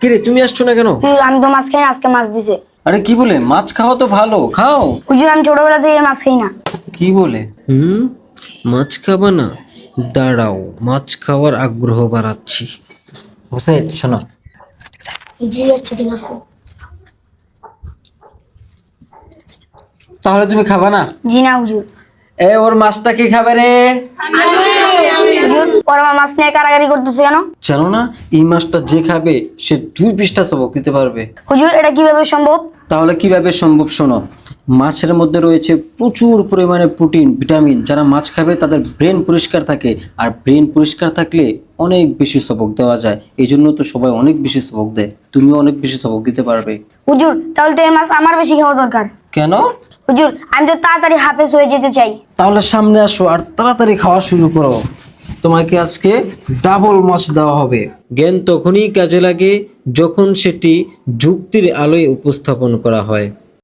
কিরে তুমি আসছো না কেন? হুজুর আমি তো মাছ খাই না আজকে মাছ দিছে। আরে কি বলে মাছ খাওয়া তো ভালো খাও। হুজুর আমি ছোটবেলা থেকে মাছ খাই না। কি বলে? হুম মাছ খাবা না দাঁড়াও মাছ খাওয়ার আগ্রহ বাড়াচ্ছি। হোসেন শোনো। জি আচ্ছা ঠিক আছে। তাহলে তুমি খাবা না? জি না হুজুর। এ ওর মাছটা কি খাবে রে? হুজুর পর আমার মাছ নিয়ে কারাগারি করতেছে কেন? জানো না এই মাছটা যে খাবে সে দুই পৃষ্ঠা সবক দিতে পারবে। হুজুর এটা কীভাবে সম্ভব? তাহলে কীভাবে সম্ভব শোনো মাছের মধ্যে রয়েছে প্রচুর পরিমাণে প্রোটিন ভিটামিন যারা মাছ খাবে তাদের ব্রেন পরিষ্কার থাকে আর ব্রেন পরিষ্কার থাকলে অনেক বেশি সবক দেওয়া যায়। এই জন্য তো সবাই অনেক বেশি সবক দেয় তুমিও অনেক বেশি সবক দিতে পারবে। হুজুর তাহলে তো এই মাছ আমার বেশি খাওয়া দরকার। কেন? হুজুর আমি তো তাড়াতাড়ি হাফেজ হয়ে যেতে চাই। তাহলে সামনে আসো আর তাড়াতাড়ি খাওয়া শুরু করো। তোমাকে আজকে ডাবল মাছ দেওয়া হবে। জ্ঞান তখনই কাজে লাগে যখন সেটি যুক্তির আলোয় উপস্থাপন করা হয়।